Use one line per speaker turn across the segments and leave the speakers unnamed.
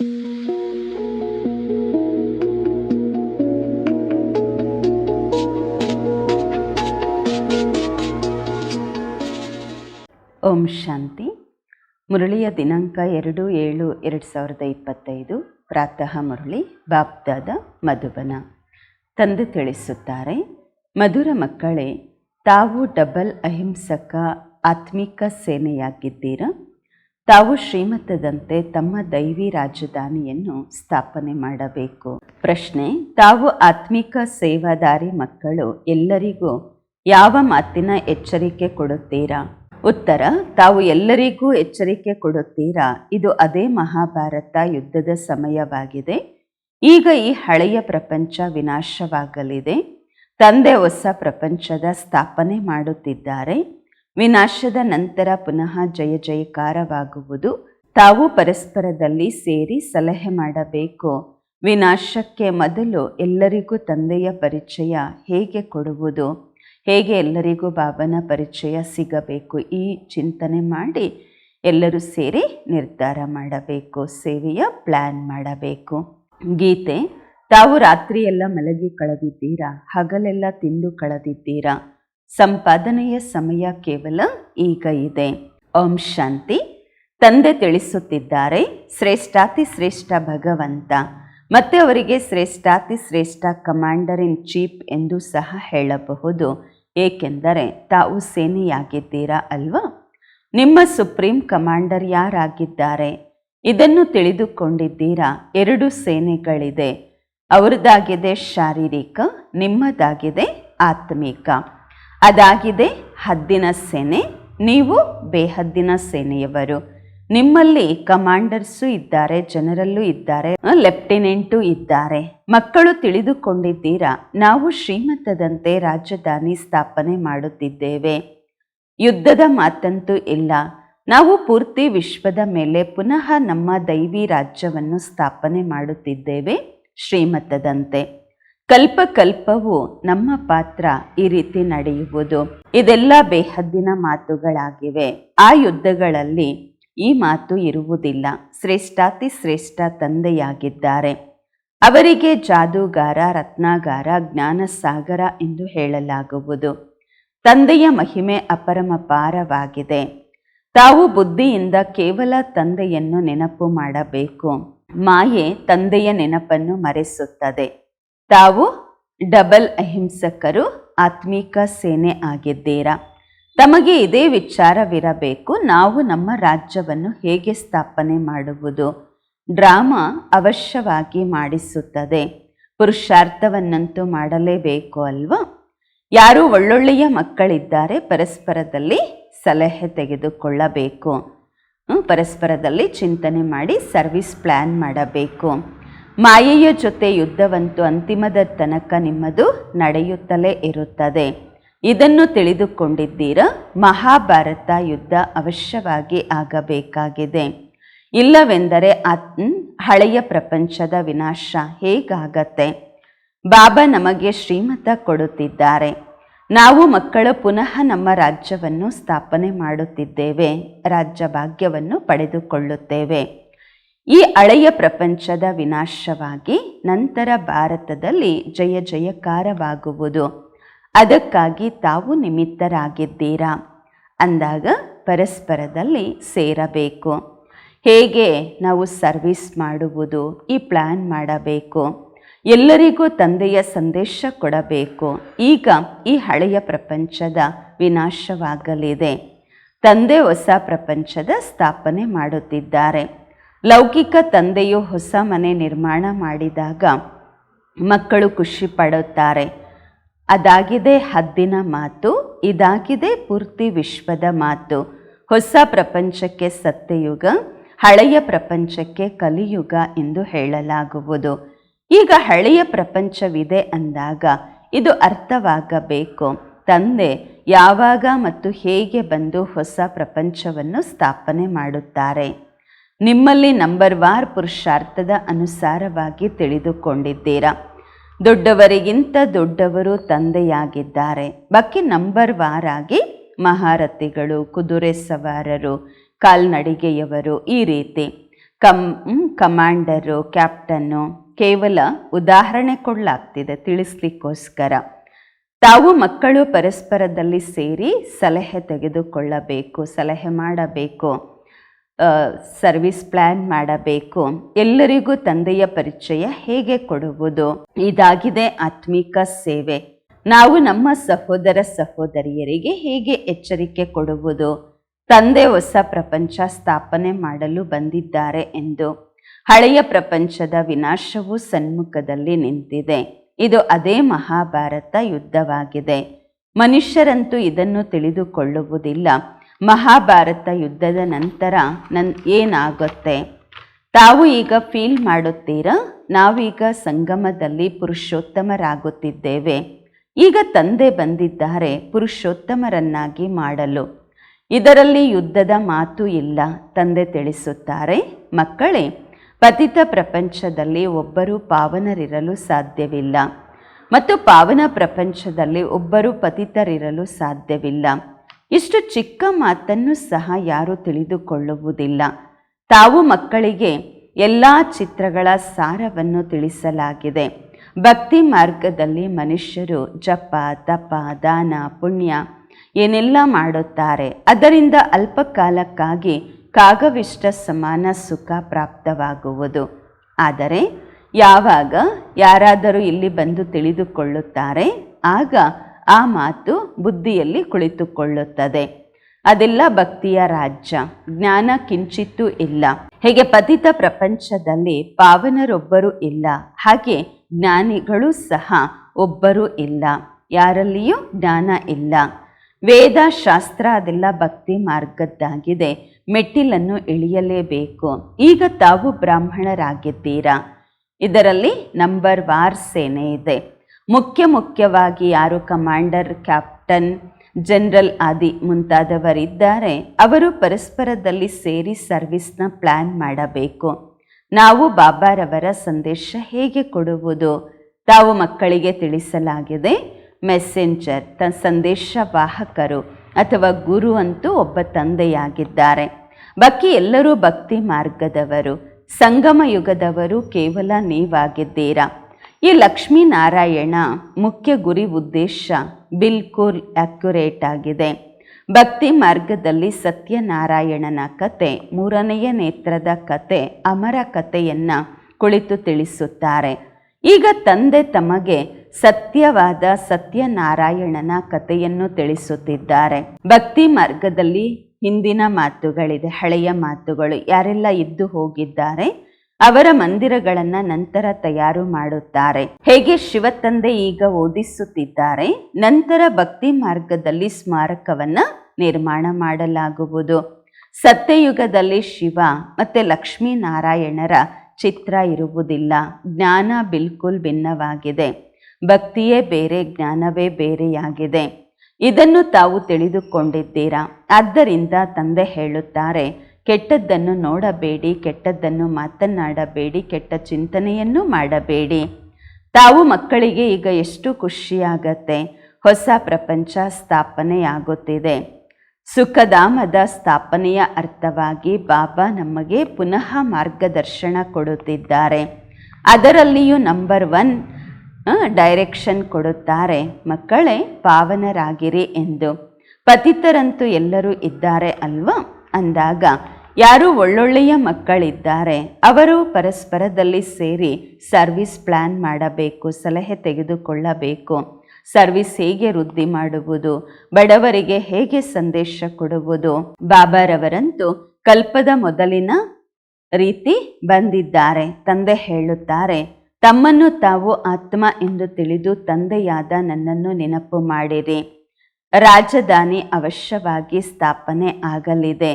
ಓಂ ಶಾಂತಿ. ಮುರಳಿಯ ದಿನಾಂಕ ಎರಡು ಏಳು ಎರಡು ಸಾವಿರದ ಇಪ್ಪತ್ತೈದು. ಪ್ರಾತಃ ಮುರಳಿ, ಬಾಪ್ದಾದ ಮಧುಬನ. ತಂದೆ ತಿಳಿಸುತ್ತಾರೆ, ಮಧುರ ಮಕ್ಕಳೇ, ತಾವು ಡಬಲ್ ಅಹಿಂಸಕ ಆತ್ಮಿಕ ಸೇನೆಯಾಗಿದ್ದೀರಾ? ತಾವು ಶ್ರೀಮತದಂತೆ ತಮ್ಮ ದೈವಿ ರಾಜಧಾನಿಯನ್ನು ಸ್ಥಾಪನೆ ಮಾಡಬೇಕು. ಪ್ರಶ್ನೆ, ತಾವು ಆತ್ಮಿಕ ಸೇವಾದಾರಿ ಮಕ್ಕಳು ಎಲ್ಲರಿಗೂ ಯಾವ ಮಾತಿನ ಎಚ್ಚರಿಕೆ ಕೊಡುತ್ತೀರಾ? ಉತ್ತರ, ತಾವು ಎಲ್ಲರಿಗೂ ಎಚ್ಚರಿಕೆ ಕೊಡುತ್ತೀರಾ? ಇದು ಅದೇ ಮಹಾಭಾರತ ಯುದ್ಧದ ಸಮಯವಾಗಿದೆ. ಈಗ ಈ ಹಳೆಯ ಪ್ರಪಂಚ ವಿನಾಶವಾಗಲಿದೆ. ತಂದೆ ಹೊಸ ಪ್ರಪಂಚದ ಸ್ಥಾಪನೆ ಮಾಡುತ್ತಿದ್ದಾರೆ. ವಿನಾಶದ ನಂತರ ಪುನಃ ಜಯ ಜಯಕಾರವಾಗುವುದು. ತಾವು ಪರಸ್ಪರದಲ್ಲಿ ಸೇರಿ ಸಲಹೆ ಮಾಡಬೇಕು. ವಿನಾಶಕ್ಕೆ ಮೊದಲು ಎಲ್ಲರಿಗೂ ತಂದೆಯ ಪರಿಚಯ ಹೇಗೆ ಕೊಡುವುದು? ಹೇಗೆ ಎಲ್ಲರಿಗೂ ಬಾಬನ ಪರಿಚಯ ಸಿಗಬೇಕು? ಈ ಚಿಂತನೆ ಮಾಡಿ ಎಲ್ಲರೂ ಸೇರಿ ನಿರ್ಧಾರ ಮಾಡಬೇಕು. ಸೇವೆಯ ಪ್ಲ್ಯಾನ್ ಮಾಡಬೇಕು. ಗೀತೆ, ತಾವು ರಾತ್ರಿಯೆಲ್ಲ ಮಲಗಿ ಕಳೆದಿದ್ದೀರಾ? ಹಗಲೆಲ್ಲ ತಿಂದು ಕಳೆದಿದ್ದೀರಾ? ಸಂಪಾದನೆಯ ಸಮಯ ಕೇವಲ ಈಗ ಇದೆ. ಓಂ ಶಾಂತಿ. ತಂದೆ ತಿಳಿಸುತ್ತಿದ್ದಾರೆ, ಶ್ರೇಷ್ಠಾತಿ ಶ್ರೇಷ್ಠ ಭಗವಂತ. ಮತ್ತೆ ಅವರಿಗೆ ಶ್ರೇಷ್ಠಾತಿ ಶ್ರೇಷ್ಠ ಕಮಾಂಡರ್ ಇನ್ ಚೀಫ್ ಎಂದು ಸಹ ಹೇಳಬಹುದು. ಏಕೆಂದರೆ ತಾವು ಸೇನೆಯಾಗಿದ್ದೀರಾ ಅಲ್ವಾ? ನಿಮ್ಮ ಸುಪ್ರೀಂ ಕಮಾಂಡರ್ ಯಾರಾಗಿದ್ದಾರೆ? ಇದನ್ನು ತಿಳಿದುಕೊಂಡಿದ್ದೀರಾ? ಎರಡು ಸೇನೆಗಳಿದೆ. ಅವರದಾಗಿದೆ ಶಾರೀರಿಕ, ನಿಮ್ಮದಾಗಿದೆ ಆತ್ಮಿಕ. ಅದಾಗಿದೆ, ಹದ್ದಿನ ಸೇನೆ. ನೀವು ಬೇಹದ್ದಿನ ಸೇನೆಯವರು. ನಿಮ್ಮಲ್ಲಿ ಕಮಾಂಡರ್ಸು ಇದ್ದಾರೆ, ಜನರಲ್ಲೂ ಇದ್ದಾರೆ ಲೆಫ್ಟಿನೆಂಟು ಇದ್ದಾರೆ. ಮಕ್ಕಳು ತಿಳಿದುಕೊಂಡಿದ್ದೀರಾ? ನಾವು ಶ್ರೀಮಂತದಂತೆ ರಾಜಧಾನಿ ಸ್ಥಾಪನೆ ಮಾಡುತ್ತಿದ್ದೇವೆ. ಯುದ್ಧದ ಮಾತಂತೂ ಇಲ್ಲ. ನಾವು ಪೂರ್ತಿ ವಿಶ್ವದ ಮೇಲೆ ಪುನಃ ನಮ್ಮ ದೈವಿ ರಾಜ್ಯವನ್ನು ಸ್ಥಾಪನೆ ಮಾಡುತ್ತಿದ್ದೇವೆ, ಶ್ರೀಮತದಂತೆ. ಕಲ್ಪ ಕಲ್ಪವು ನಮ್ಮ ಪಾತ್ರ ಈ ರೀತಿ ನಡೆಯುವುದು. ಇದೆಲ್ಲ ಬೇಹದ್ದಿನ ಮಾತುಗಳಾಗಿವೆ. ಆ ಯುದ್ಧಗಳಲ್ಲಿ ಈ ಮಾತು ಇರುವುದಿಲ್ಲ. ಶ್ರೇಷ್ಠಾತಿ ಶ್ರೇಷ್ಠ ತಂದೆಯಾಗಿದ್ದಾರೆ. ಅವರಿಗೆ ಜಾದೂಗಾರ, ರತ್ನಾಗಾರ, ಜ್ಞಾನಸಾಗರ ಎಂದು ಹೇಳಲಾಗುವುದು. ತಂದೆಯ ಮಹಿಮೆ ಅಪರಮಪಾರವಾಗಿದೆ ತಾವು ಬುದ್ಧಿಯಿಂದ ಕೇವಲ ತಂದೆಯನ್ನು ನೆನಪು ಮಾಡಬೇಕು. ಮಾಯೆ ತಂದೆಯ ನೆನಪನ್ನು ಮರೆಸುತ್ತದೆ. ತಾವು ಡಬಲ್ ಅಹಿಂಸಕರು, ಆತ್ಮೀಕ ಸೇನೆ ಆಗಿದ್ದೀರಾ? ತಮಗೆ ಇದೇ ವಿಚಾರವಿರಬೇಕು, ನಾವು ನಮ್ಮ ರಾಜ್ಯವನ್ನು ಹೇಗೆ ಸ್ಥಾಪನೆ ಮಾಡುವುದು? ಡ್ರಾಮಾ ಅವಶ್ಯವಾಗಿ ಮಾಡಿಸುತ್ತದೆ. ಪುರುಷಾರ್ಥವನ್ನಂತೂ ಮಾಡಲೇಬೇಕು ಅಲ್ವಾ? ಯಾರು ಒಳ್ಳೊಳ್ಳೆಯ ಮಕ್ಕಳಿದ್ದಾರೆ, ಪರಸ್ಪರದಲ್ಲಿ ಸಲಹೆ ತೆಗೆದುಕೊಳ್ಳಬೇಕು. ಪರಸ್ಪರದಲ್ಲಿ ಚಿಂತನೆ ಮಾಡಿ ಸರ್ವಿಸ್ ಪ್ಲ್ಯಾನ್ ಮಾಡಬೇಕು. ಮಾಯೆಯ ಜೊತೆ ಯುದ್ಧವಂತೂ ಅಂತಿಮದ ತನಕ ನಿಮ್ಮದು ನಡೆಯುತ್ತಲೇ ಇರುತ್ತದೆ. ಇದನ್ನು ತಿಳಿದುಕೊಂಡಿದ್ದೀರ? ಮಹಾಭಾರತ ಯುದ್ಧ ಅವಶ್ಯವಾಗಿ ಆಗಬೇಕಾಗಿದೆ. ಇಲ್ಲವೆಂದರೆ ಹಳೆಯ ಪ್ರಪಂಚದ ವಿನಾಶ ಹೇಗಾಗತ್ತೆ? ಬಾಬಾ ನಮಗೆ ಶ್ರೀಮತ ಕೊಡುತ್ತಿದ್ದಾರೆ. ನಾವು ಮಕ್ಕಳು ಪುನಃ ನಮ್ಮ ರಾಜ್ಯವನ್ನು ಸ್ಥಾಪನೆ ಮಾಡುತ್ತಿದ್ದೇವೆ. ರಾಜ್ಯ ಭಾಗ್ಯವನ್ನು ಪಡೆದುಕೊಳ್ಳುತ್ತೇವೆ. ಈ ಹಳೆಯ ಪ್ರಪಂಚದ ವಿನಾಶವಾಗಿ ನಂತರ ಭಾರತದಲ್ಲಿ ಜಯ ಜಯಕಾರವಾಗುವುದು. ಅದಕ್ಕಾಗಿ ತಾವು ನಿಮಿತ್ತರಾಗಿದ್ದೀರಾ? ಅಂದಾಗ ಪರಸ್ಪರದಲ್ಲಿ ಸೇರಬೇಕು. ಹೇಗೆ ನಾವು ಸರ್ವಿಸ್ ಮಾಡುವುದು, ಈ ಪ್ಲ್ಯಾನ್ ಮಾಡಬೇಕು? ಎಲ್ಲರಿಗೂ ತಂದೆಯ ಸಂದೇಶ ಕೊಡಬೇಕು. ಈಗ ಈ ಹಳೆಯ ಪ್ರಪಂಚದ ವಿನಾಶವಾಗಲಿದೆ. ತಂದೆ ಹೊಸ ಪ್ರಪಂಚದ ಸ್ಥಾಪನೆ ಮಾಡುತ್ತಿದ್ದಾರೆ. ಲೌಕಿಕ ತಂದೆಯು ಹೊಸ ಮನೆ ನಿರ್ಮಾಣ ಮಾಡಿದಾಗ ಮಕ್ಕಳು ಖುಷಿ ಪಡುತ್ತಾರೆ. ಅದಾಗಿದೆ ಹದ್ದಿನ ಮಾತು, ಇದಾಗಿದೆ ಪೂರ್ತಿ ವಿಶ್ವದ ಮಾತು. ಹೊಸ ಪ್ರಪಂಚಕ್ಕೆ ಸತ್ಯಯುಗ ಹಳೆಯ ಪ್ರಪಂಚಕ್ಕೆ ಕಲಿಯುಗ ಎಂದು ಹೇಳಲಾಗುವುದು. ಈಗ ಹಳೆಯ ಪ್ರಪಂಚವಿದೆ ಅಂದಾಗ ಇದು ಅರ್ಥವಾಗಬೇಕು. ತಂದೆ ಯಾವಾಗ ಮತ್ತು ಹೇಗೆ ಬಂದು ಹೊಸ ಪ್ರಪಂಚವನ್ನು ಸ್ಥಾಪನೆ ಮಾಡುತ್ತಾರೆ? ನಿಮ್ಮಲ್ಲಿ ನಂಬರ್ ವಾರ್ ಪುರುಷಾರ್ಥದ ಅನುಸಾರವಾಗಿ ತಿಳಿದುಕೊಂಡಿದ್ದೀರಾ? ದೊಡ್ಡವರಿಗಿಂತ ದೊಡ್ಡವರು ತಂದೆಯಾಗಿದ್ದಾರೆ. ಬಾಕಿ ನಂಬರ್ ವಾರಾಗಿ ಮಹಾರಥಿಗಳು, ಕುದುರೆ ಸವಾರರು, ಕಾಲ್ನಡಿಗೆಯವರು ಈ ರೀತಿ. ಕಮ್ ಕಮಾಂಡರು, ಕ್ಯಾಪ್ಟನ್ನು ಕೇವಲ ಉದಾಹರಣೆ ಕೊಡಲಾಗ್ತಿದೆ ತಿಳಿಸ್ಲಿಕ್ಕೋಸ್ಕರ. ತಾವು ಮಕ್ಕಳು ಪರಸ್ಪರದಲ್ಲಿ ಸೇರಿ ಸಲಹೆ ತೆಗೆದುಕೊಳ್ಳಬೇಕು, ಸಲಹೆ ಮಾಡಬೇಕು. ಸರ್ವಿಸ್ ಪ್ಲ್ಯಾನ್ ಮಾಡಬೇಕು. ಎಲ್ಲರಿಗೂ ತಂದೆಯ ಪರಿಚಯ ಹೇಗೆ ಕೊಡುವುದು? ಇದಾಗಿದೆ ಆತ್ಮಿಕ ಸೇವೆ. ನಾವು ನಮ್ಮ ಸಹೋದರ ಸಹೋದರಿಯರಿಗೆ ಹೇಗೆ ಎಚ್ಚರಿಕೆ ಕೊಡುವುದು? ತಂದೆ ಹೊಸ ಪ್ರಪಂಚ ಸ್ಥಾಪನೆ ಮಾಡಲು ಬಂದಿದ್ದಾರೆ ಎಂದು. ಹಳೆಯ ಪ್ರಪಂಚದ ವಿನಾಶವು ಸನ್ಮುಖದಲ್ಲಿ ನಿಂತಿದೆ. ಇದು ಅದೇ ಮಹಾಭಾರತ ಯುದ್ಧವಾಗಿದೆ. ಮನುಷ್ಯರಂತೂ ಇದನ್ನು ತಿಳಿದುಕೊಳ್ಳುವುದಿಲ್ಲ. ಮಹಾಭಾರತ ಯುದ್ಧದ ನಂತರ ನನ್ ಏನಾಗುತ್ತೆ? ತಾವು ಈಗ ಫೀಲ್ ಮಾಡುತ್ತೀರಾ? ನಾವೀಗ ಸಂಗಮದಲ್ಲಿ ಪುರುಷೋತ್ತಮರಾಗುತ್ತಿದ್ದೇವೆ. ಈಗ ತಂದೆ ಬಂದಿದ್ದಾರೆ, ಪುರುಷೋತ್ತಮರನ್ನಾಗಿ ಮಾಡಲು. ಇದರಲ್ಲಿ ಯುದ್ಧದ ಮಾತು ಇಲ್ಲ, ತಂದೆ ತಿಳಿಸುತ್ತಾರೆ. ಮಕ್ಕಳೇ, ಪತಿತ ಪ್ರಪಂಚದಲ್ಲಿ ಒಬ್ಬರು ಪಾವನರಿರಲು ಸಾಧ್ಯವಿಲ್ಲ. ಮತ್ತು ಪಾವನ ಪ್ರಪಂಚದಲ್ಲಿ ಒಬ್ಬರು ಪತಿತರಿರಲು ಸಾಧ್ಯವಿಲ್ಲ. ಇಷ್ಟು ಚಿಕ್ಕ ಮಾತನ್ನು ಸಹ ಯಾರೂ ತಿಳಿದುಕೊಳ್ಳುವುದಿಲ್ಲ. ತಾವು ಮಕ್ಕಳಿಗೆ ಎಲ್ಲ ಚಿತ್ರಗಳ ಸಾರವನ್ನು ತಿಳಿಸಲಾಗಿದೆ. ಭಕ್ತಿ ಮಾರ್ಗದಲ್ಲಿ ಮನುಷ್ಯರು ಜಪ, ತಪ, ದಾನ, ಪುಣ್ಯ ಏನೆಲ್ಲ ಮಾಡುತ್ತಾರೆ, ಅದರಿಂದ ಅಲ್ಪಕಾಲಕ್ಕಾಗಿ ಕಾಗವಿಷ್ಟ ಸಮಾನ ಸುಖ ಪ್ರಾಪ್ತವಾಗುವುದು. ಆದರೆ ಯಾವಾಗ ಯಾರಾದರೂ ಇಲ್ಲಿ ಬಂದು ತಿಳಿದುಕೊಳ್ಳುತ್ತಾರೆ, ಆಗ ಆ ಮಾತು ಬುದ್ಧಿಯಲ್ಲಿ ಕುಳಿತುಕೊಳ್ಳುತ್ತದೆ. ಅದೆಲ್ಲ ಭಕ್ತಿಯ ರಾಜ್ಯ. ಜ್ಞಾನ ಕಿಂಚಿತ್ತೂ ಇಲ್ಲ. ಹೇಗೆ ಪತಿತ ಪ್ರಪಂಚದಲ್ಲಿ ಪಾವನರೊಬ್ಬರು ಇಲ್ಲ, ಹಾಗೆ ಜ್ಞಾನಿಗಳು ಸಹ ಒಬ್ಬರು ಇಲ್ಲ, ಯಾರಲ್ಲಿಯೂ ಜ್ಞಾನ ಇಲ್ಲ. ವೇದ ಶಾಸ್ತ್ರ ಅದೆಲ್ಲ ಭಕ್ತಿ ಮಾರ್ಗದ್ದಾಗಿದೆ. ಮೆಟ್ಟಿಲನ್ನು ಇಳಿಯಲೇಬೇಕು. ಈಗ ತಾವು ಬ್ರಾಹ್ಮಣರಾಗಿದ್ದೀರಾ? ಇದರಲ್ಲಿ ನಂಬರ್ ವಾರ್ ಸೇನೆ ಇದೆ. ಮುಖ್ಯ ಮುಖ್ಯವಾಗಿ ಯಾರು ಕಮಾಂಡರ್, ಕ್ಯಾಪ್ಟನ್, ಜನರಲ್ ಆದಿ ಮುಂತಾದವರಿದ್ದಾರೆ, ಅವರು ಪರಸ್ಪರದಲ್ಲಿ ಸೇರಿ ಸರ್ವಿಸ್ನ ಪ್ಲ್ಯಾನ್ ಮಾಡಬೇಕು. ನಾವು ಬಾಬಾರವರ ಸಂದೇಶ ಹೇಗೆ ಕೊಡುವುದು? ತಾವು ಮಕ್ಕಳಿಗೆ ತಿಳಿಸಲಾಗಿದೆ, ಮೆಸೆಂಜರ್, ತ ಸಂದೇಶ ವಾಹಕರು ಅಥವಾ ಗುರು ಅಂತೂ ಒಬ್ಬ ತಂದೆಯಾಗಿದ್ದಾರೆ. ಬಾಕಿ ಎಲ್ಲರೂ ಭಕ್ತಿ ಮಾರ್ಗದವರು, ಸಂಗಮ ಯುಗದವರು ಕೇವಲ ನೀವಾಗಿದ್ದೀರಾ? ಈ ಲಕ್ಷ್ಮೀನಾರಾಯಣ ಮುಖ್ಯ ಗುರಿ ಉದ್ದೇಶ ಬಿಲ್ಕುಲ್ ಅಕ್ಯುರೇಟ್ ಆಗಿದೆ. ಭಕ್ತಿ ಮಾರ್ಗದಲ್ಲಿ ಸತ್ಯನಾರಾಯಣನ ಕತೆ, ಮೂರನೆಯ ನೇತ್ರದ ಕತೆ, ಅಮರ ಕಥೆಯನ್ನು ಕುಳಿತು ತಿಳಿಸುತ್ತಾರೆ. ಈಗ ತಂದೆ ತಮಗೆ ಸತ್ಯವಾದ ಸತ್ಯನಾರಾಯಣನ ಕಥೆಯನ್ನು ತಿಳಿಸುತ್ತಿದ್ದಾರೆ. ಭಕ್ತಿ ಮಾರ್ಗದಲ್ಲಿ ಹಿಂದಿನ ಮಾತುಗಳಿದೆ, ಹಳೆಯ ಮಾತುಗಳು ಯಾರೆಲ್ಲ ಇದ್ದು ಹೋಗಿದ್ದಾರೆ? ಅವರ ಮಂದಿರಗಳನ್ನ ನಂತರ ತಯಾರು ಮಾಡುತ್ತಾರೆ. ಹೇಗೆ ಶಿವತಂದೆ ಈಗ ಓದಿಸುತ್ತಿದ್ದಾರೆ, ನಂತರ ಭಕ್ತಿ ಮಾರ್ಗದಲ್ಲಿ ಸ್ಮಾರಕವನ್ನ ನಿರ್ಮಾಣ ಮಾಡಲಾಗುವುದು. ಸತ್ಯಯುಗದಲ್ಲಿ ಶಿವ ಮತ್ತೆ ಲಕ್ಷ್ಮೀನಾರಾಯಣರ ಚಿತ್ರ ಇರುವುದಿಲ್ಲ. ಜ್ಞಾನ ಬಿಲ್ಕುಲ್ ಭಿನ್ನವಾಗಿದೆ. ಭಕ್ತಿಯೇ ಬೇರೆ, ಜ್ಞಾನವೇ ಬೇರೆಯಾಗಿದೆ. ಇದನ್ನು ತಾವು ತಿಳಿದುಕೊಂಡಿದ್ದೀರಾ? ಆದ್ದರಿಂದ ತಂದೆ ಹೇಳುತ್ತಾರೆ ಕೆಟ್ಟದ್ದನ್ನು ನೋಡಬೇಡಿ, ಕೆಟ್ಟದ್ದನ್ನು ಮಾತನಾಡಬೇಡಿ ಕೆಟ್ಟ ಚಿಂತನೆಯನ್ನು ಮಾಡಬೇಡಿ. ತಾವು ಮಕ್ಕಳಿಗೆ ಈಗ ಎಷ್ಟು ಖುಷಿಯಾಗತ್ತೆ. ಹೊಸ ಪ್ರಪಂಚ ಸ್ಥಾಪನೆಯಾಗುತ್ತಿದೆ. ಸುಖಧಾಮದ ಸ್ಥಾಪನೆಯ ಅರ್ಥವಾಗಿ ಬಾಬಾ ನಮಗೆ ಪುನಃ ಮಾರ್ಗದರ್ಶನ ಕೊಡುತ್ತಿದ್ದಾರೆ. ಅದರಲ್ಲಿಯೂ ನಂಬರ್ ಒನ್ ಡೈರೆಕ್ಷನ್ ಕೊಡುತ್ತಾರೆ. ಮಕ್ಕಳೇ, ಪಾವನರಾಗಿರಿ ಎಂದು. ಪತಿತರಂತೂ ಎಲ್ಲರೂ ಇದ್ದಾರೆ ಅಲ್ವಾ? ಅಂದಾಗ, ಯಾರು ಒಳ್ಳೊಳ್ಳೆಯ ಮಕ್ಕಳಿದ್ದಾರೆ, ಅವರು ಪರಸ್ಪರದಲ್ಲಿ ಸೇರಿ ಸರ್ವಿಸ್ ಪ್ಲ್ಯಾನ್ ಮಾಡಬೇಕು, ಸಲಹೆ ತೆಗೆದುಕೊಳ್ಳಬೇಕು. ಸರ್ವಿಸ್ ಹೇಗೆ ವೃದ್ಧಿ ಮಾಡುವುದು, ಬಡವರಿಗೆ ಹೇಗೆ ಸಂದೇಶ ಕೊಡುವುದು? ಬಾಬಾರವರಂತೂ ಕಲ್ಪದ ಮೊದಲಿನ ರೀತಿ ಬಂದಿದ್ದಾರೆ. ತಂದೆ ಹೇಳುತ್ತಾರೆ, ತಮ್ಮನ್ನು ತಾವು ಆತ್ಮ ಎಂದು ತಿಳಿದು ತಂದೆಯಾದ ನನ್ನನ್ನು ನೆನಪು ಮಾಡಿರಿ. ರಾಜಧಾನಿ ಅವಶ್ಯವಾಗಿ ಸ್ಥಾಪನೆ ಆಗಲಿದೆ.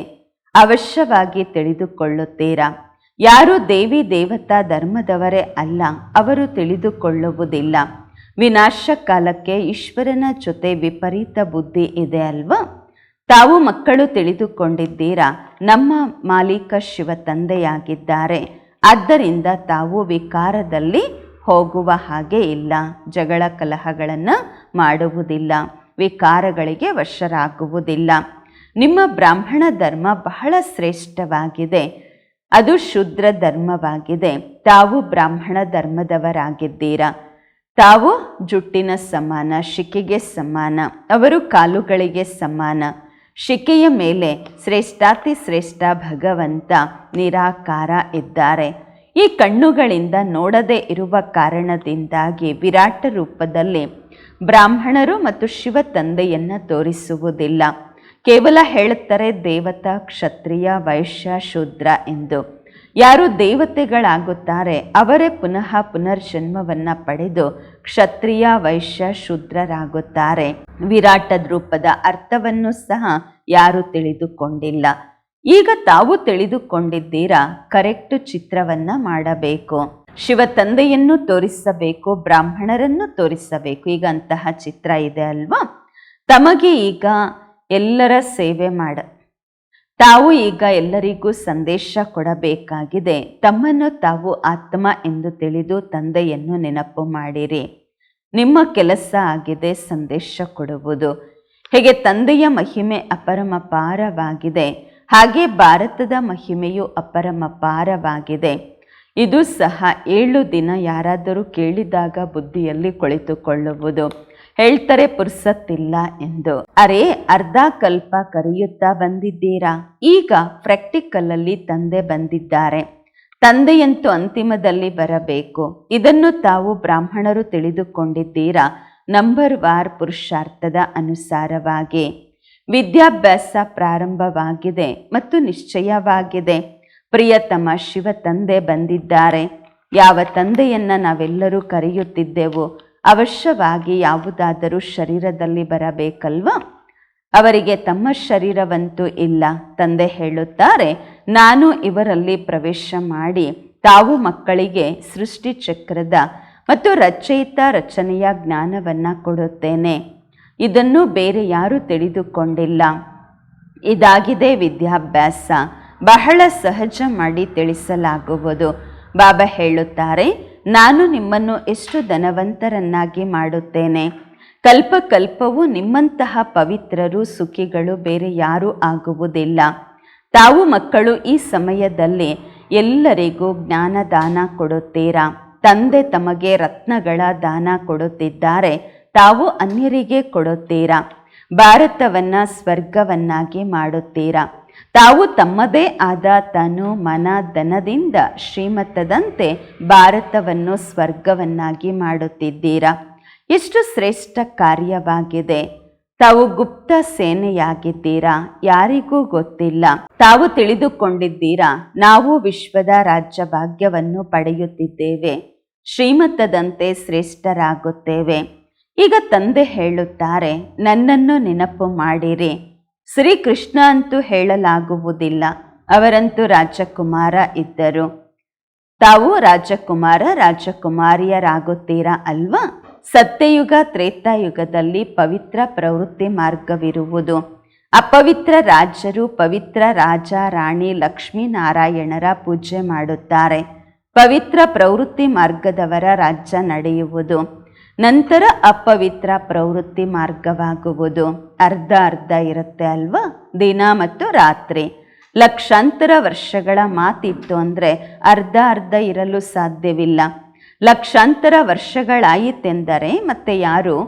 ಅವಶ್ಯವಾಗಿ ತಿಳಿದುಕೊಳ್ಳುತ್ತೀರಾ? ಯಾರು ದೇವಿ ದೇವತಾ ಧರ್ಮದವರೇ ಅಲ್ಲ, ಅವರು ತಿಳಿದುಕೊಳ್ಳುವುದಿಲ್ಲ. ವಿನಾಶ ಕಾಲಕ್ಕೆ ಈಶ್ವರನ ಜೊತೆ ವಿಪರೀತ ಬುದ್ಧಿ ಇದೆ ಅಲ್ವಾ? ತಾವು ಮಕ್ಕಳು ತಿಳಿದುಕೊಂಡಿದ್ದೀರಾ? ನಮ್ಮ ಮಾಲೀಕ ಶಿವ ತಂದೆಯಾಗಿದ್ದಾರೆ. ಆದ್ದರಿಂದ ತಾವು ವಿಕಾರದಲ್ಲಿ ಹೋಗುವ ಹಾಗೆ ಇಲ್ಲ. ಜಗಳ ಕಲಹಗಳನ್ನು ಮಾಡುವುದಿಲ್ಲ. ವಿಕಾರಗಳಿಗೆ ವಶರಾಗುವುದಿಲ್ಲ. ನಿಮ್ಮ ಬ್ರಾಹ್ಮಣ ಧರ್ಮ ಬಹಳ ಶ್ರೇಷ್ಠವಾಗಿದೆ. ಅದು ಶುದ್ರ ಧರ್ಮವಾಗಿದೆ. ತಾವು ಬ್ರಾಹ್ಮಣ ಧರ್ಮದವರಾಗಿದ್ದೀರಾ. ತಾವು ಜುಟ್ಟಿನ ಸಮಾನ ಶಿಕೆಗೆ ಸಮಾನ, ಅವರು ಕಾಲುಗಳಿಗೆ ಸಮಾನ ಶಿಕೆಯ ಮೇಲೆ ಶ್ರೇಷ್ಠಾತಿ ಶ್ರೇಷ್ಠ ಭಗವಂತ ನಿರಾಕಾರ ಇದ್ದಾರೆ. ಈ ಕಣ್ಣುಗಳಿಂದ ನೋಡದೇ ಇರುವ ಕಾರಣದಿಂದಾಗಿ ವಿರಾಟ ರೂಪದಲ್ಲಿ ಬ್ರಾಹ್ಮಣರು ಮತ್ತು ಶಿವ ತಂದೆಯನ್ನು ತೋರಿಸುವುದಿಲ್ಲ. ಕೇವಲ ಹೇಳುತ್ತಾರೆ, ದೇವತಾ ಕ್ಷತ್ರಿಯ ವೈಶ್ಯ ಶೂದ್ರ ಎಂದು. ಯಾರು ದೇವತೆಗಳಾಗುತ್ತಾರೆ, ಅವರೇ ಪುನಃ ಪುನರ್ಜನ್ಮವನ್ನು ಪಡೆದು ಕ್ಷತ್ರಿಯ ವೈಶ್ಯ ಶೂದ್ರರಾಗುತ್ತಾರೆ. ವಿರಾಟ ರೂಪದ ಅರ್ಥವನ್ನು ಸಹ ಯಾರು ತಿಳಿದುಕೊಂಡಿಲ್ಲ. ಈಗ ತಾವು ತಿಳಿದುಕೊಂಡಿದ್ದೀರಾ, ಕರೆಕ್ಟ್ ಚಿತ್ರವನ್ನು ಮಾಡಬೇಕು. ಶಿವ ತಂದೆಯನ್ನು ತೋರಿಸಬೇಕು, ಬ್ರಾಹ್ಮಣರನ್ನು ತೋರಿಸಬೇಕು. ಈಗ ಅಂತಹ ಚಿತ್ರ ಇದೆ ಅಲ್ವಾ? ತಮಗೆ ಈಗ ಎಲ್ಲರ ಸೇವೆ ಮಾಡ. ತಾವು ಈಗ ಎಲ್ಲರಿಗೂ ಸಂದೇಶ ಕೊಡಬೇಕಾಗಿದೆ. ತಮ್ಮನ್ನು ತಾವು ಆತ್ಮ ಎಂದು ತಿಳಿದು ತಂದೆಯನ್ನು ನೆನಪು ಮಾಡಿರಿ. ನಿಮ್ಮ ಕೆಲಸ ಆಗಿದೆ, ಸಂದೇಶ ಕೊಡುವುದು. ಹೇಗೆ ತಂದೆಯ ಮಹಿಮೆ ಅಪರಮಪಾರವಾಗಿದೆ ಹಾಗೆ ಭಾರತದ ಮಹಿಮೆಯು ಅಪರಮಪಾರವಾಗಿದೆ ಇದು ಸಹ ಏಳು ದಿನ ಯಾರಾದರೂ ಕೇಳಿದಾಗ ಬುದ್ಧಿಯಲ್ಲಿ ಕುಳಿತುಕೊಳ್ಳುವುದು. ಹೇಳ್ತಾರೆ ಪುರ್ಸತ್ತಿಲ್ಲ ಎಂದು. ಅರೆ, ಅರ್ಧ ಕಲ್ಪ ಕರೆಯುತ್ತಾ ಬಂದಿದ್ದೀರಾ? ಈಗ ಪ್ರಾಕ್ಟಿಕಲಲ್ಲಿ ತಂದೆ ಬಂದಿದ್ದಾರೆ. ತಂದೆಯಂತೂ ಅಂತಿಮದಲ್ಲಿ ಬರಬೇಕು. ಇದನ್ನು ತಾವು ಬ್ರಾಹ್ಮಣರು ತಿಳಿದುಕೊಂಡಿದ್ದೀರಾ? ನಂಬರ್ ವಾರ್ ಪುರುಷಾರ್ಥದ ಅನುಸಾರವಾಗಿ. ವಿದ್ಯಾಭ್ಯಾಸ ಪ್ರಾರಂಭವಾಗಿದೆ ಮತ್ತು ನಿಶ್ಚಯವಾಗಿದೆ. ಪ್ರಿಯತಮ ಶಿವ ತಂದೆ ಬಂದಿದ್ದಾರೆ. ಯಾವ ತಂದೆಯನ್ನ ನಾವೆಲ್ಲರೂ ಕರೆಯುತ್ತಿದ್ದೆವು. ಅವಶ್ಯವಾಗಿ ಯಾವುದಾದರೂ ಶರೀರದಲ್ಲಿ ಬರಬೇಕಲ್ವಾ? ಅವರಿಗೆ ತಮ್ಮ ಶರೀರವಂತೂ ಇಲ್ಲ. ತಂದೆ ಹೇಳುತ್ತಾರೆ, ನಾನು ಇವರಲ್ಲಿ ಪ್ರವೇಶ ಮಾಡಿ ತಾವು ಮಕ್ಕಳಿಗೆ ಸೃಷ್ಟಿ ಚಕ್ರದ ಮತ್ತು ರಚಯಿತ ರಚನೆಯ ಜ್ಞಾನವನ್ನು ಕೊಡುತ್ತೇನೆ. ಇದನ್ನು ಬೇರೆ ಯಾರೂ ತಿಳಿದುಕೊಂಡಿಲ್ಲ. ಇದಾಗಿದೆ ವಿದ್ಯಾಭ್ಯಾಸ. ಬಹಳ ಸಹಜ ಮಾಡಿ ತಿಳಿಸಲಾಗುವುದು. ಬಾಬಾ ಹೇಳುತ್ತಾರೆ, ನಾನು ನಿಮ್ಮನ್ನು ಎಷ್ಟು ಧನವಂತರನ್ನಾಗಿ ಮಾಡುತ್ತೇನೆ. ಕಲ್ಪ ಕಲ್ಪವು ನಿಮ್ಮಂತಹ ಪವಿತ್ರರು, ಸುಖಿಗಳು ಬೇರೆ ಯಾರೂ ಆಗುವುದಿಲ್ಲ. ತಾವು ಮಕ್ಕಳು ಈ ಸಮಯದಲ್ಲಿ ಎಲ್ಲರಿಗೂ ಜ್ಞಾನ ದಾನ ಕೊಡುತ್ತೀರಾ? ತಂದೆ ತಮಗೆ ರತ್ನಗಳ ದಾನ ಕೊಡುತ್ತಿದ್ದಾರೆ, ತಾವು ಅನ್ಯರಿಗೆ ಕೊಡುತ್ತೀರಾ? ಭಾರತವನ್ನು ಸ್ವರ್ಗವನ್ನಾಗಿ ಮಾಡುತ್ತೀರಾ? ತಾವು ತಮ್ಮದೇ ಆದ ತನು ಮನ ಧನದಿಂದ ಶ್ರೀಮತದಂತೆ ಭಾರತವನ್ನು ಸ್ವರ್ಗವನ್ನಾಗಿ ಮಾಡುತ್ತಿದ್ದೀರಾ? ಎಷ್ಟು ಶ್ರೇಷ್ಠ ಕಾರ್ಯವಾಗಿದೆ. ತಾವು ಗುಪ್ತ ಸೇನೆಯಾಗಿದ್ದೀರಾ? ಯಾರಿಗೂ ಗೊತ್ತಿಲ್ಲ. ತಾವು ತಿಳಿದುಕೊಂಡಿದ್ದೀರಾ? ನಾವು ವಿಶ್ವದ ರಾಜ್ಯ ಭಾಗ್ಯವನ್ನು ಪಡೆಯುತ್ತಿದ್ದೇವೆ. ಶ್ರೀಮತದಂತೆ ಶ್ರೇಷ್ಠರಾಗುತ್ತೇವೆ. ಈಗ ತಂದೆ ಹೇಳುತ್ತಾರೆ, ನನ್ನನ್ನು ನೆನಪು ಮಾಡಿರಿ. ಶ್ರೀಕೃಷ್ಣ ಅಂತೂ ಹೇಳಲಾಗುವುದಿಲ್ಲ. ಅವರಂತೂ ರಾಜಕುಮಾರ ಇದ್ದರು. ತಾವು ರಾಜಕುಮಾರ, ರಾಜಕುಮಾರಿಯರಾಗುತ್ತೀರಾ ಅಲ್ವಾ? ಸತ್ಯಯುಗ, ತ್ರೇತಾಯುಗದಲ್ಲಿ ಪವಿತ್ರ ಪ್ರವೃತ್ತಿ ಮಾರ್ಗವಿರುವುದು. ಅಪವಿತ್ರ ರಾಜರು, ಪವಿತ್ರ ರಾಜ, ರಾಣಿ ಲಕ್ಷ್ಮೀನಾರಾಯಣರ ಪೂಜೆ ಮಾಡುತ್ತಾರೆ. ಪವಿತ್ರ ಪ್ರವೃತ್ತಿ ಮಾರ್ಗದವರ ರಾಜ್ಯ ನಡೆಯುವುದು. ನಂತರ ಅಪವಿತ್ರ ಪ್ರವೃತ್ತಿ ಮಾರ್ಗವಾಗುವುದು. ಅರ್ಧ ಅರ್ಧ ಇರುತ್ತೆ ಅಲ್ವಾ? ದಿನ ಮತ್ತು ರಾತ್ರಿ. ಲಕ್ಷಾಂತರ ವರ್ಷಗಳ ಮಾತಿತ್ತು ಅಂದರೆ ಅರ್ಧ ಅರ್ಧ ಇರಲು ಸಾಧ್ಯವಿಲ್ಲ. ಲಕ್ಷಾಂತರ ವರ್ಷಗಳಾಯಿತೆಂದರೆ ಮತ್ತೆ ಯಾರು?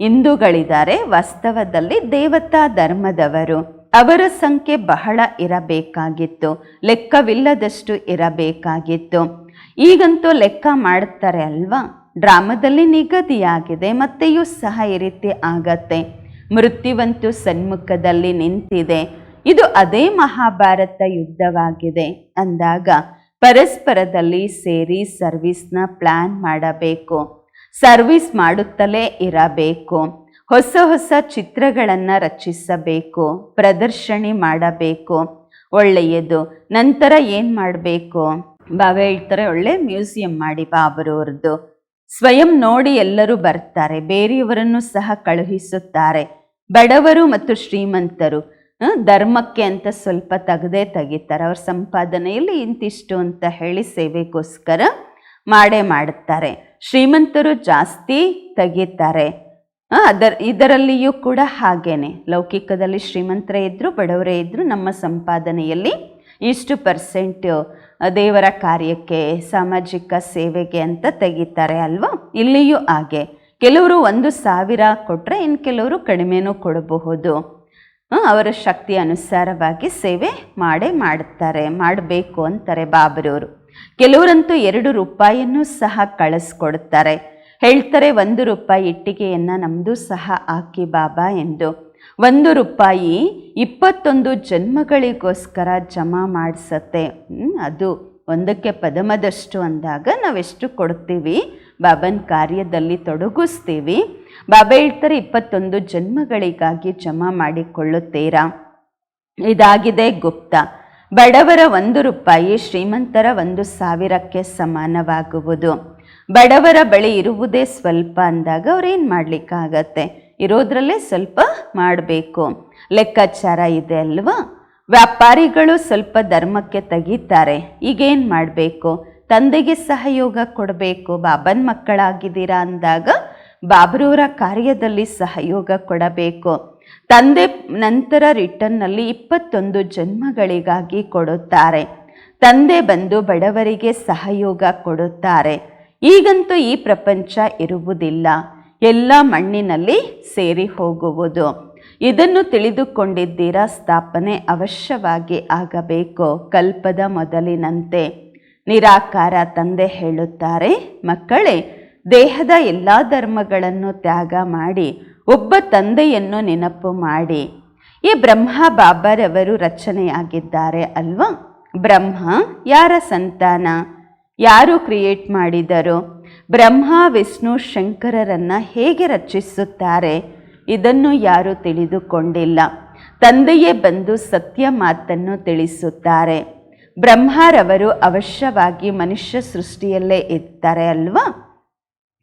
ಹಿಂದೂಗಳಿದ್ದಾರೆ. ವಾಸ್ತವದಲ್ಲಿ ದೇವತಾ ಧರ್ಮದವರು. ಅವರ ಸಂಖ್ಯೆ ಬಹಳ ಇರಬೇಕಾಗಿತ್ತು. ಲೆಕ್ಕವಿಲ್ಲದಷ್ಟು ಇರಬೇಕಾಗಿತ್ತು. ಈಗಂತೂ ಲೆಕ್ಕ ಮಾಡುತ್ತಾರೆ ಅಲ್ವಾ? ಡ್ರಾಮಾದಲ್ಲಿ ನಿಗದಿಯಾಗಿದೆ, ಮತ್ತೆಯೂ ಸಹ ಈ ರೀತಿ ಆಗತ್ತೆ. ಮೃತ್ಯುವಂತೂ ಸನ್ಮುಖದಲ್ಲಿ ನಿಂತಿದೆ. ಇದು ಅದೇ ಮಹಾಭಾರತ ಯುದ್ಧವಾಗಿದೆ ಅಂದಾಗ ಪರಸ್ಪರದಲ್ಲಿ ಸೇರಿ ಸರ್ವಿಸ್ನ ಪ್ಲಾನ್ ಮಾಡಬೇಕು. ಸರ್ವಿಸ್ ಮಾಡುತ್ತಲೇ ಇರಬೇಕು. ಹೊಸ ಹೊಸ ಚಿತ್ರಗಳನ್ನು ರಚಿಸಬೇಕು. ಪ್ರದರ್ಶನಿ ಮಾಡಬೇಕು. ಒಳ್ಳೆಯದು. ನಂತರ ಏನು ಮಾಡಬೇಕು? ಬಾವೆ ಹೇಳ್ತಾರೆ, ಒಳ್ಳೆ ಮ್ಯೂಸಿಯಂ ಮಾಡಿ ಬಾಬರವ್ರದ್ದು ಸ್ವಯಂ ನೋಡಿ ಎಲ್ಲರೂ ಬರ್ತಾರೆ, ಬೇರೆಯವರನ್ನು ಸಹ ಕಳುಹಿಸುತ್ತಾರೆ. ಬಡವರು ಮತ್ತು ಶ್ರೀಮಂತರು ಧರ್ಮಕ್ಕೆ ಅಂತ ಸ್ವಲ್ಪ ತೆಗೆದೇ ತೆಗಿತಾರೆ. ಅವ್ರ ಸಂಪಾದನೆಯಲ್ಲಿ ಇಂತಿಷ್ಟು ಅಂತ ಹೇಳಿ ಸೇವೆಗೋಸ್ಕರ ಮಾಡೇ ಮಾಡುತ್ತಾರೆ ಶ್ರೀಮಂತರು ಜಾಸ್ತಿ ತೆಗಿತಾರೆ. ಅದರ, ಇದರಲ್ಲಿಯೂ ಕೂಡ ಹಾಗೇನೆ. ಲೌಕಿಕದಲ್ಲಿ ಶ್ರೀಮಂತರೇ ಇದ್ದರು ಬಡವರೇ ಇದ್ದರು ನಮ್ಮ ಸಂಪಾದನೆಯಲ್ಲಿ ಇಷ್ಟು ಪರ್ಸೆಂಟ್ ದೇವರ ಕಾರ್ಯಕ್ಕೆ, ಸಾಮಾಜಿಕ ಸೇವೆಗೆ ಅಂತ ತೆಗಿತಾರೆ ಅಲ್ವಾ? ಇಲ್ಲಿಯೂ ಹಾಗೆ. ಕೆಲವರು ಒಂದು ಸಾವಿರ ಕೊಟ್ಟರೆ ಇನ್ನು ಕೆಲವರು ಕಡಿಮೆನೂ ಕೊಡಬಹುದು. ಅವರ ಶಕ್ತಿ ಅನುಸಾರವಾಗಿ ಸೇವೆ ಮಾಡೇ ಮಾಡ್ತಾರೆ, ಮಾಡಬೇಕು ಅಂತಾರೆ ಬಾಬರವರು ಕೆಲವರಂತೂ ಎರಡು ರೂಪಾಯಿಯನ್ನು ಸಹ ಕಳಿಸ್ಕೊಡ್ತಾರೆ. ಹೇಳ್ತಾರೆ, ಒಂದು ರೂಪಾಯಿ ಇಟ್ಟಿಗೆಯನ್ನು ನಮ್ಮದು ಸಹ ಹಾಕಿ ಬಾಬಾ ಎಂದು. ಒಂದು ರೂಪಾಯಿ ಇಪ್ಪತ್ತೊಂದು ಜನ್ಮಗಳಿಗೋಸ್ಕರ ಜಮಾ ಮಾಡಿಸತ್ತೆ. ಅದು ಒಂದಕ್ಕೆ ಪದಮದಷ್ಟು ಅಂದಾಗ ನಾವೆಷ್ಟು ಕೊಡ್ತೀವಿ? ಬಾಬನ್ ಕಾರ್ಯದಲ್ಲಿ ತೊಡಗಿಸ್ತೀವಿ. ಬಾಬಾ ಹೇಳ್ತಾರೆ ಇಪ್ಪತ್ತೊಂದು ಜನ್ಮಗಳಿಗಾಗಿ ಜಮಾ ಮಾಡಿಕೊಳ್ಳುತ್ತೀರಾ? ಇದಾಗಿದೆ ಗುಪ್ತ. ಬಡವರ ಒಂದು ರೂಪಾಯಿ ಶ್ರೀಮಂತರ ಒಂದು ಸಾವಿರಕ್ಕೆ ಸಮಾನವಾಗುವುದು. ಬಡವರ ಬಳಿ ಇರುವುದೇ ಸ್ವಲ್ಪ ಅಂದಾಗ ಅವ್ರೇನು ಮಾಡಲಿಕ್ಕಾಗತ್ತೆ? ಇರೋದ್ರಲ್ಲೇ ಸ್ವಲ್ಪ ಮಾಡಬೇಕು. ಲೆಕ್ಕಾಚಾರ ಇದೆ ಅಲ್ವಾ? ವ್ಯಾಪಾರಿಗಳು ಸ್ವಲ್ಪ ಧರ್ಮಕ್ಕೆ ತೆಗಿತಾರೆ. ಈಗೇನು ಮಾಡಬೇಕು? ತಂದೆಗೆ ಸಹಯೋಗ ಕೊಡಬೇಕು. ಬಾಬನ್ ಮಕ್ಕಳಾಗಿದ್ದೀರಾ ಅಂದಾಗ ಬಾಬ್ರವರ ಕಾರ್ಯದಲ್ಲಿ ಸಹಯೋಗ ಕೊಡಬೇಕು. ತಂದೆ ನಂತರ ರಿಟರ್ನ್ನಲ್ಲಿ ಇಪ್ಪತ್ತೊಂದು ಜನ್ಮಗಳಿಗಾಗಿ ಕೊಡುತ್ತಾರೆ. ತಂದೆ ಬಂದು ಬಡವರಿಗೆ ಸಹಯೋಗ ಕೊಡುತ್ತಾರೆ. ಈಗಂತೂ ಈ ಪ್ರಪಂಚ ಇರುವುದಿಲ್ಲ. ಎಲ್ಲ ಮಣ್ಣಿನಲ್ಲಿ ಸೇರಿ ಹೋಗುವುದು. ಇದನ್ನು ತಿಳಿದುಕೊಂಡಿದ್ದೀರಾ? ಸ್ಥಾಪನೆ ಅವಶ್ಯವಾಗಿ ಆಗಬೇಕು. ಕಲ್ಪದ ಮೊದಲಿನಂತೆ. ನಿರಾಕಾರ ತಂದೆ ಹೇಳುತ್ತಾರೆ, ಮಕ್ಕಳೇ, ದೇಹದ ಎಲ್ಲ ಧರ್ಮಗಳನ್ನು ತ್ಯಾಗ ಮಾಡಿ, ಒಬ್ಬ ತಂದೆಯನ್ನು ನೆನಪು ಮಾಡಿ. ಈ ಬ್ರಹ್ಮ ಬಾಬರವರು ರಚನೆಯಾಗಿದ್ದಾರೆ ಅಲ್ವಾ? ಬ್ರಹ್ಮ ಯಾರ ಸಂತಾನ? ಯಾರು ಕ್ರಿಯೇಟ್ ಮಾಡಿದರು? ಬ್ರಹ್ಮ, ವಿಷ್ಣು, ಶಂಕರರನ್ನ ಹೇಗೆ ರಚಿಸುತ್ತಾರೆ ಇದನ್ನು ಯಾರು ತಿಳಿದುಕೊಂಡಿಲ್ಲ. ತಂದೆಯೇ ಬಂದು ಸತ್ಯ ಮಾತನ್ನು ತಿಳಿಸುತ್ತಾರೆ. ಬ್ರಹ್ಮರವರು ಅವಶ್ಯವಾಗಿ ಮನುಷ್ಯ ಸೃಷ್ಟಿಯಲ್ಲೇ ಇರ್ತಾರೆ ಅಲ್ವಾ?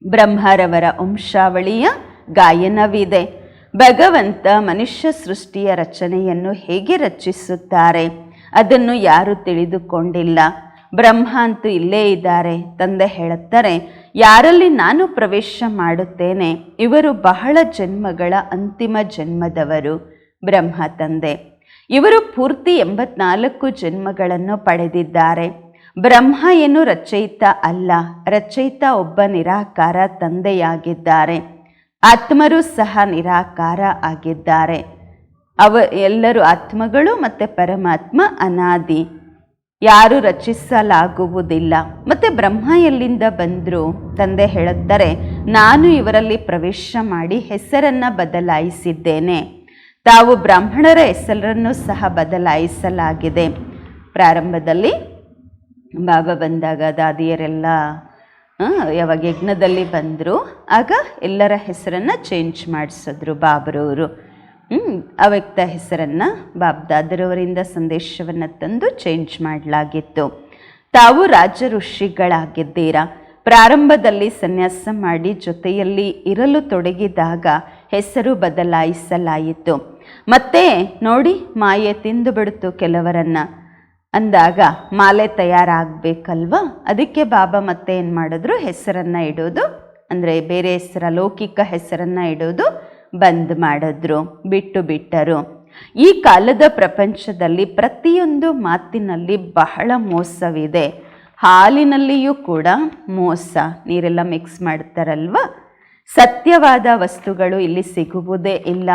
ಬ್ರಹ್ಮರವರ ವಂಶಾವಳಿಯ ಗಾಯನವಿದೆ. ಭಗವಂತ ಮನುಷ್ಯ ಸೃಷ್ಟಿಯ ರಚನೆಯನ್ನು ಹೇಗೆ ರಚಿಸುತ್ತಾರೆ ಅದನ್ನು ಯಾರು ತಿಳಿದುಕೊಂಡಿಲ್ಲ. ಬ್ರಹ್ಮ ಅಂತೂ ಇಲ್ಲೇ ಇದ್ದಾರೆ. ತಂದೆ ಹೇಳುತ್ತಾರೆ ಯಾರಲ್ಲಿ ನಾನು ಪ್ರವೇಶ ಮಾಡುತ್ತೇನೆ? ಇವರು ಬಹಳ ಜನ್ಮಗಳ ಅಂತಿಮ ಜನ್ಮದವರು, ಬ್ರಹ್ಮ ತಂದೆ. ಇವರು ಪೂರ್ತಿ ಎಂಬತ್ನಾಲ್ಕು ಜನ್ಮಗಳನ್ನು ಪಡೆದಿದ್ದಾರೆ. ಬ್ರಹ್ಮ ಏನು ರಚಯಿತ ಅಲ್ಲ, ರಚಯಿತ ಒಬ್ಬ ನಿರಾಕಾರ ತಂದೆಯಾಗಿದ್ದಾರೆ. ಆತ್ಮರು ಸಹ ನಿರಾಕಾರ ಆಗಿದ್ದಾರೆ. ಅವ ಎಲ್ಲರೂ ಆತ್ಮಗಳು ಮತ್ತು ಪರಮಾತ್ಮ ಅನಾದಿ. ಯಾರು ರಚಿಸಲಾಗುವುದಿಲ್ಲ. ಮತ್ತೆ ಬ್ರಹ್ಮ ಎಲ್ಲಿಂದ ಬಂದರು? ತಂದೆ ಹೇಳುತ್ತಾರೆ, ನಾನು ಇವರಲ್ಲಿ ಪ್ರವೇಶ ಮಾಡಿ ಹೆಸರನ್ನು ಬದಲಾಯಿಸಿದ್ದೇನೆ. ತಾವು ಬ್ರಾಹ್ಮಣರ ಹೆಸರನ್ನು ಸಹ ಬದಲಾಯಿಸಲಾಗಿದೆ. ಪ್ರಾರಂಭದಲ್ಲಿ ಬಾಬಾ ಬಂದಾಗ ದಾದಿಯರೆಲ್ಲ ಯಾವಾಗ ಯಜ್ಞದಲ್ಲಿ ಬಂದರು, ಆಗ ಎಲ್ಲರ ಹೆಸರನ್ನು ಚೇಂಜ್ ಮಾಡಿಸಿದ್ರು ಬಾಬರವರು. ಅವ್ಯಕ್ತ ಹೆಸರನ್ನು ಬಾಬ್ದಾದರವರಿಂದ ಸಂದೇಶವನ್ನು ತಂದು ಚೇಂಜ್ ಮಾಡಲಾಗಿತ್ತು. ತಾವು ರಾಜ ಋಷಿಗಳಾಗಿದ್ದೀರಾ ಪ್ರಾರಂಭದಲ್ಲಿ ಸನ್ಯಾಸ ಮಾಡಿ ಜೊತೆಯಲ್ಲಿ ಇರಲು ತೊಡಗಿದಾಗ ಹೆಸರು ಬದಲಾಯಿಸಲಾಯಿತು. ಮತ್ತೆ ನೋಡಿ, ಮಾಯೆ ತಿಂದು ಬಿಡ್ತು ಕೆಲವರನ್ನ. ಅಂದಾಗ ಮಾಲೆ ತಯಾರಾಗಬೇಕಲ್ವ? ಅದಕ್ಕೆ ಬಾಬಾ ಮತ್ತೆ ಏನು ಮಾಡಿದ್ರು? ಹೆಸರನ್ನು ಇಡೋದು, ಅಂದರೆ ಬೇರೆ ಹೆಸರ, ಲೌಕಿಕ ಹೆಸರನ್ನು ಇಡೋದು ಬಂದ್ ಮಾಡಿದ್ರು, ಬಿಟ್ಟು ಬಿಟ್ಟರು. ಈ ಕಾಲದ ಪ್ರಪಂಚದಲ್ಲಿ ಪ್ರತಿಯೊಂದು ಮಾತಿನಲ್ಲಿ ಬಹಳ ಮೋಸವಿದೆ. ಹಾಲಿನಲ್ಲಿಯೂ ಕೂಡ ಮೋಸ. ನೀರೆಲ್ಲ ಮಿಕ್ಸ್ ಮಾಡ್ತಾರಲ್ವ? ಸತ್ಯವಾದ ವಸ್ತುಗಳು ಇಲ್ಲಿ ಸಿಗುವುದೇ ಇಲ್ಲ.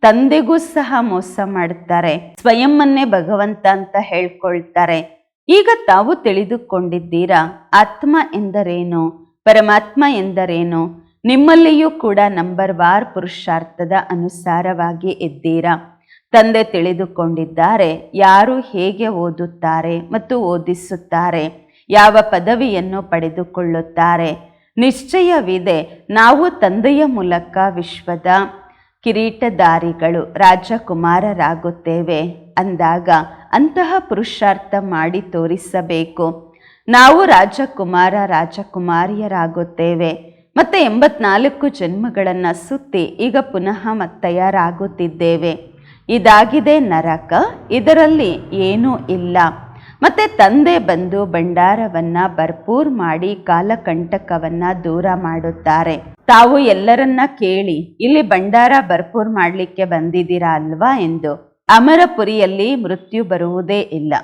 ತಂದೆಗೂ ಸಹ ಮೋಸ ಮಾಡ್ತಾರೆ. ಸ್ವಯಂನ್ನೇ ಭಗವಂತ ಅಂತ ಹೇಳ್ಕೊಳ್ತಾರೆ. ಈಗ ತಾವು ತಿಳಿದುಕೊಂಡಿದ್ದೀರಾ, ಆತ್ಮ ಎಂದರೇನು? ಪರಮಾತ್ಮ ಎಂದರೇನು? ನಿಮ್ಮಲ್ಲಿಯೂ ಕೂಡ ನಂಬರ್ ವಾರ್ ಪುರುಷಾರ್ಥದ ಅನುಸಾರವಾಗಿ ಇದ್ದೀರಾ ತಂದೆ ತಿಳಿದುಕೊಂಡಿದ್ದಾರೆ, ಯಾರು ಹೇಗೆ ಓದುತ್ತಾರೆ ಮತ್ತು ಓದಿಸುತ್ತಾರೆ, ಯಾವ ಪದವಿಯನ್ನು ಪಡೆದುಕೊಳ್ಳುತ್ತಾರೆ? ನಿಶ್ಚಯವಿದೆ, ನಾವು ತಂದೆಯ ಮೂಲಕ ವಿಶ್ವದ ಕಿರೀಟಧಾರಿಗಳು, ರಾಜಕುಮಾರರಾಗುತ್ತೇವೆ ಅಂದಾಗ ಅಂತಹ ಪುರುಷಾರ್ಥ ಮಾಡಿ ತೋರಿಸಬೇಕು. ನಾವು ರಾಜಕುಮಾರ, ರಾಜಕುಮಾರಿಯರಾಗುತ್ತೇವೆ. ಮತ್ತೆ ಎಂಬತ್ನಾಲ್ಕು ಜನ್ಮಗಳನ್ನು ಸುತ್ತಿ ಈಗ ಪುನಃ ತಯಾರಾಗುತ್ತಿದ್ದೇವೆ ಇದಾಗಿದೆ ನರಕ, ಇದರಲ್ಲಿ ಏನೂ ಇಲ್ಲ. ಮತ್ತೆ ತಂದೆ ಬಂದು ಭಂಡಾರವನ್ನು ಭರ್ಪೂರ್ ಮಾಡಿ ಕಾಲಕಂಟಕವನ್ನ ದೂರ ಮಾಡುತ್ತಾರೆ. ತಾವು ಎಲ್ಲರನ್ನ ಕೇಳಿ, ಇಲ್ಲಿ ಭಂಡಾರ ಭರ್ಪೂರ್ ಮಾಡಲಿಕ್ಕೆ ಬಂದಿದ್ದೀರಾ ಅಲ್ವಾ? ಎಂದು. ಅಮರಪುರಿಯಲ್ಲಿ ಮೃತ್ಯು ಬರುವುದೇ ಇಲ್ಲ.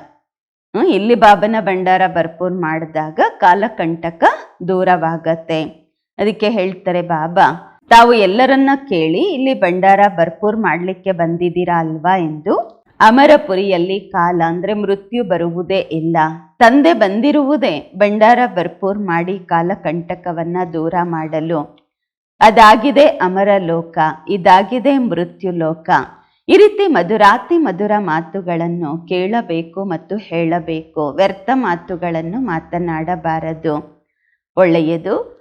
ಇಲ್ಲಿ ಬಾಬನ ಭಂಡಾರ ಭರ್ಪೂರ್ ಮಾಡಿದಾಗ ಕಾಲಕಂಟಕ ದೂರವಾಗತ್ತೆ. ಅದಕ್ಕೆ ಹೇಳ್ತಾರೆ, ಬಾಬಾ, ತಾವು ಎಲ್ಲರನ್ನ ಕೇಳಿ ಇಲ್ಲಿ ಭಂಡಾರ ಭರ್ಪೂರ್ ಮಾಡಲಿಕ್ಕೆ ಬಂದಿದ್ದೀರಾ ಅಲ್ವಾ? ಎಂದು, ಅಮರಪುರಿಯಲ್ಲಿ ಕಾಲ ಅಂದ್ರೆ ಮೃತ್ಯು ಬರುವುದೇ ಇಲ್ಲ. ತಂದೆ ಬಂದಿರುವುದೇ ಭಂಡಾರ ಭರ್ಪೂರ್ ಮಾಡಿ ಕಾಲ ಕಂಟಕವನ್ನ ದೂರ ಮಾಡಲು. ಅದಾಗಿದೆ ಅಮರ ಲೋಕ, ಇದಾಗಿದೆ ಮೃತ್ಯು ಲೋಕ. ಈ ರೀತಿ ಮಧುರಾತಿ ಮಧುರ ಮಾತುಗಳನ್ನು ಕೇಳಬೇಕು ಮತ್ತು ಹೇಳಬೇಕು. ವ್ಯರ್ಥ ಮಾತುಗಳನ್ನು ಮಾತನಾಡಬಾರದು. ಒಳ್ಳೆಯದು.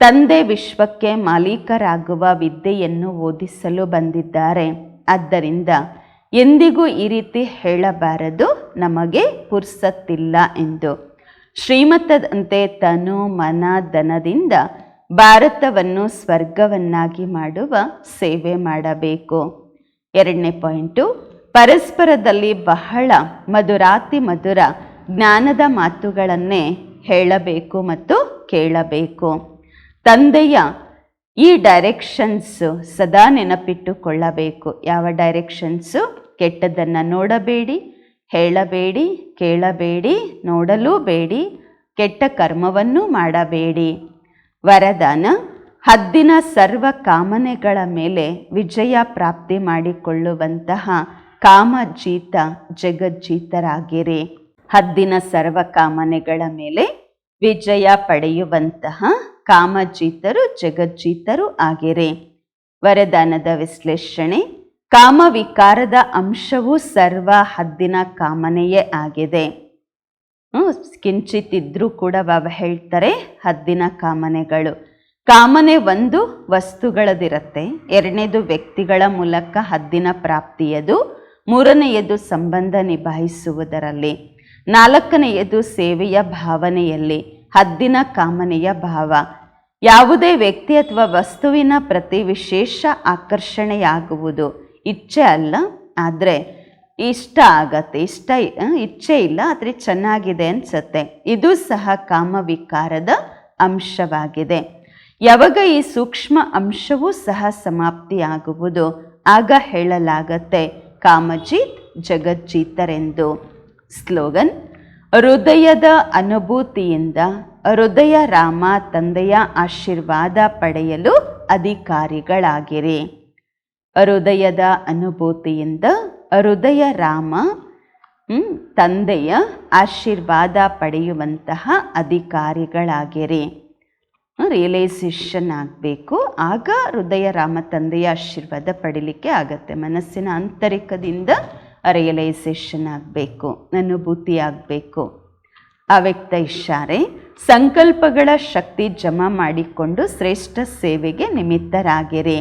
ತಂದೆ ವಿಶ್ವಕ್ಕೆ ಮಾಲೀಕರಾಗುವ ವಿದ್ಯೆಯನ್ನು ಓದಿಸಲು ಬಂದಿದ್ದಾರೆ. ಆದ್ದರಿಂದ ಎಂದಿಗೂ ಈ ರೀತಿ ಹೇಳಬಾರದು, ನಮಗೆ ಪುರ್ಸತ್ತಿಲ್ಲ ಎಂದು. ಶ್ರೀಮತದಂತೆ ತನು ಮನ ಧನದಿಂದ ಭಾರತವನ್ನು ಸ್ವರ್ಗವನ್ನಾಗಿ ಮಾಡುವ ಸೇವೆ ಮಾಡಬೇಕು. ಎರಡನೇ ಪಾಯಿಂಟು, ಪರಸ್ಪರದಲ್ಲಿ ಬಹಳ ಮಧುರಾತಿ ಮಧುರ ಜ್ಞಾನದ ಮಾತುಗಳನ್ನೇ ಹೇಳಬೇಕು ಮತ್ತು ಕೇಳಬೇಕು. ತಂದೆಯ ಈ ಡೈರೆಕ್ಷನ್ಸು ಸದಾ ನೆನಪಿಟ್ಟುಕೊಳ್ಳಬೇಕು. ಯಾವ ಡೈರೆಕ್ಷನ್ಸು ಕೆಟ್ಟದನ್ನು ನೋಡಬೇಡಿ, ಹೇಳಬೇಡಿ, ಕೇಳಬೇಡಿ, ನೋಡಲೂ ಬೇಡಿ, ಕೆಟ್ಟ ಕರ್ಮವನ್ನು ಮಾಡಬೇಡಿ. ವರದಾನ, ಹದ್ದಿನ ಸರ್ವ ಕಾಮನೆಗಳ ಮೇಲೆ ವಿಜಯ ಪ್ರಾಪ್ತಿ ಮಾಡಿಕೊಳ್ಳುವಂತಹ ಕಾಮಜೀತ ಜಗಜ್ಜೀತರಾಗಿರಿ. ಹದ್ದಿನ ಸರ್ವ ಕಾಮನೆಗಳ ಮೇಲೆ ವಿಜಯ ಪಡೆಯುವಂತಹ ಕಾಮಜೀತರು ಜಗಜ್ಜೀತರು ಆಗಿರಿ. ವರದಾನದ ವಿಶ್ಲೇಷಣೆ, ಕಾಮವಿಕಾರದ ಅಂಶವು ಸರ್ವ ಹದ್ದಿನ ಕಾಮನೆಯೇ ಆಗಿದೆ. ಕಿಂಚಿತ್ ಇದ್ರೂ ಕೂಡ ಬಾಬಾ ಹೇಳ್ತಾರೆ ಹದ್ದಿನ ಕಾಮನೆಗಳು. ಕಾಮನೆ ಒಂದು ವಸ್ತುಗಳದಿರುತ್ತೆ. ಎರಡನೇದು ವ್ಯಕ್ತಿಗಳ ಮೂಲಕ ಹದ್ದಿನ ಪ್ರಾಪ್ತಿಯದು. ಮೂರನೆಯದು ಸಂಬಂಧ ನಿಭಾಯಿಸುವುದರಲ್ಲಿ. ನಾಲ್ಕನೆಯದು ಸೇವೆಯ ಭಾವನೆಯಲ್ಲಿ. ಹದ್ದಿನ ಕಾಮನೆಯ ಭಾವ. ಯಾವುದೇ ವ್ಯಕ್ತಿ ಅಥವಾ ವಸ್ತುವಿನ ಪ್ರತಿ ವಿಶೇಷ ಆಕರ್ಷಣೆಯಾಗುವುದು ಇಚ್ಛೆ ಅಲ್ಲ. ಆದರೆ ಇಷ್ಟ ಆಗತ್ತೆ, ಇಷ್ಟ ಇಚ್ಛೆ ಇಲ್ಲ, ಆದರೆ ಚೆನ್ನಾಗಿದೆ ಅನ್ಸತ್ತೆ. ಇದು ಸಹ ಕಾಮವಿಕಾರದ ಅಂಶವಾಗಿದೆ. ಯಾವಾಗ ಈ ಸೂಕ್ಷ್ಮ ಅಂಶವೂ ಸಹ ಸಮಾಪ್ತಿಯಾಗುವುದು, ಆಗ ಹೇಳಲಾಗತ್ತೆ ಕಾಮಜೀತ್ ಜಗಜ್ಜೀತರೆಂದು. ಸ್ಲೋಗನ್ ಹೃದಯದ ಅನುಭೂತಿಯಿಂದ ಹೃದಯ ರಾಮ ತಂದೆಯ ಆಶೀರ್ವಾದ ಪಡೆಯಲು ಅಧಿಕಾರಿಗಳಾಗಿರಿ. ಹೃದಯದ ಅನುಭೂತಿಯಿಂದ ಹೃದಯ ರಾಮ ತಂದೆಯ ಆಶೀರ್ವಾದ ಪಡೆಯುವಂತಹ ಅಧಿಕಾರಿಗಳಾಗಿರಿ. ರಿಯಲೈಸೇಷನ್ ಆಗಬೇಕು ಆಗ ಹೃದಯ ರಾಮ ತಂದೆಯ ಆಶೀರ್ವಾದ ಪಡೀಲಿಕ್ಕೆ ಆಗತ್ತೆ. ಮನಸ್ಸಿನ ಆಂತರಿಕದಿಂದ ರಿಯಲೈಸೇಷನ್ ಆಗಬೇಕು ಅನುಭೂತಿ ಆಗಬೇಕು ಅವ್ಯಕ್ತ ಇಷಾರೆ ಸಂಕಲ್ಪಗಳ ಶಕ್ತಿ ಜಮಾ ಮಾಡಿಕೊಂಡು ಶ್ರೇಷ್ಠ ಸೇವೆಗೆ ನಿಮಿತ್ತರಾಗಿರಿ.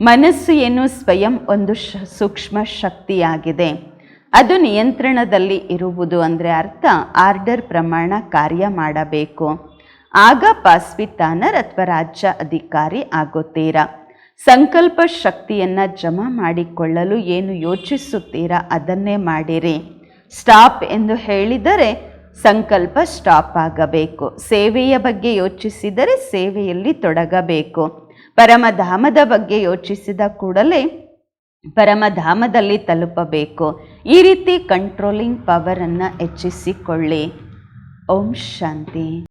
ಮನಸ್ಸು ಏನು ಸ್ವಯಂ ಒಂದು ಶ, ಸೂಕ್ಷ್ಮ ಶಕ್ತಿಯಾಗಿದೆ. ಅದು ನಿಯಂತ್ರಣದಲ್ಲಿ ಇರುವುದು ಅಂದರೆ ಅರ್ಥ ಆರ್ಡರ್ ಪ್ರಮಾಣ ಕಾರ್ಯ ಮಾಡಬೇಕು. ಆಗ ಪಾಸ್ವಿತಾನರ್ ಅಥವಾ ರಾಜ್ಯ ಅಧಿಕಾರಿ ಆಗುತ್ತೀರಾ? ಸಂಕಲ್ಪ ಶಕ್ತಿಯನ್ನು ಜಮಾ ಮಾಡಿಕೊಳ್ಳಲು ಏನು ಯೋಚಿಸುತ್ತೀರಾ ಅದನ್ನೇ ಮಾಡಿರಿ. ಸ್ಟಾಪ್ ಎಂದು ಹೇಳಿದರೆ ಸಂಕಲ್ಪ ಸ್ಟಾಪ್ ಆಗಬೇಕು. ಸೇವೆಯ ಬಗ್ಗೆ ಯೋಚಿಸಿದರೆ ಸೇವೆಯಲ್ಲಿ ತೊಡಗಬೇಕು. ಪರಮಧಾಮದ ಬಗ್ಗೆ ಯೋಚಿಸಿದ ಕೂಡಲೇ ಪರಮಧಾಮದಲ್ಲಿ ತಲುಪಬೇಕು. ಈ ರೀತಿ ಕಂಟ್ರೋಲಿಂಗ್ ಪವರನ್ನು ಹೆಚ್ಚಿಸಿಕೊಳ್ಳಿ. ಓಂ ಶಾಂತಿ.